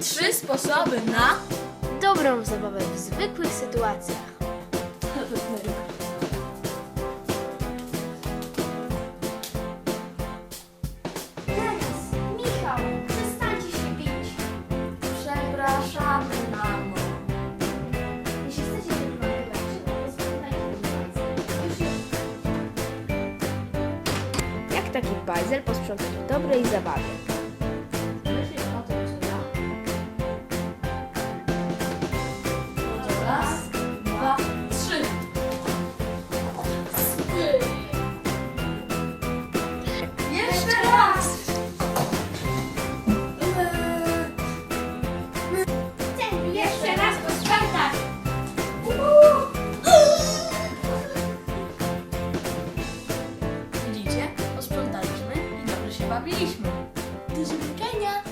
Trzy sposoby na... Dobrą zabawę w zwykłych sytuacjach. Teraz, Michał, przestańcie się bić. Przepraszamy, mamo. Jeśli chcecie wypłynąć, rozpamiętajcie Już jest. Jak taki bajzel posprzątać w dobrej zabawie? się bawiliśmy. Do zobaczenia!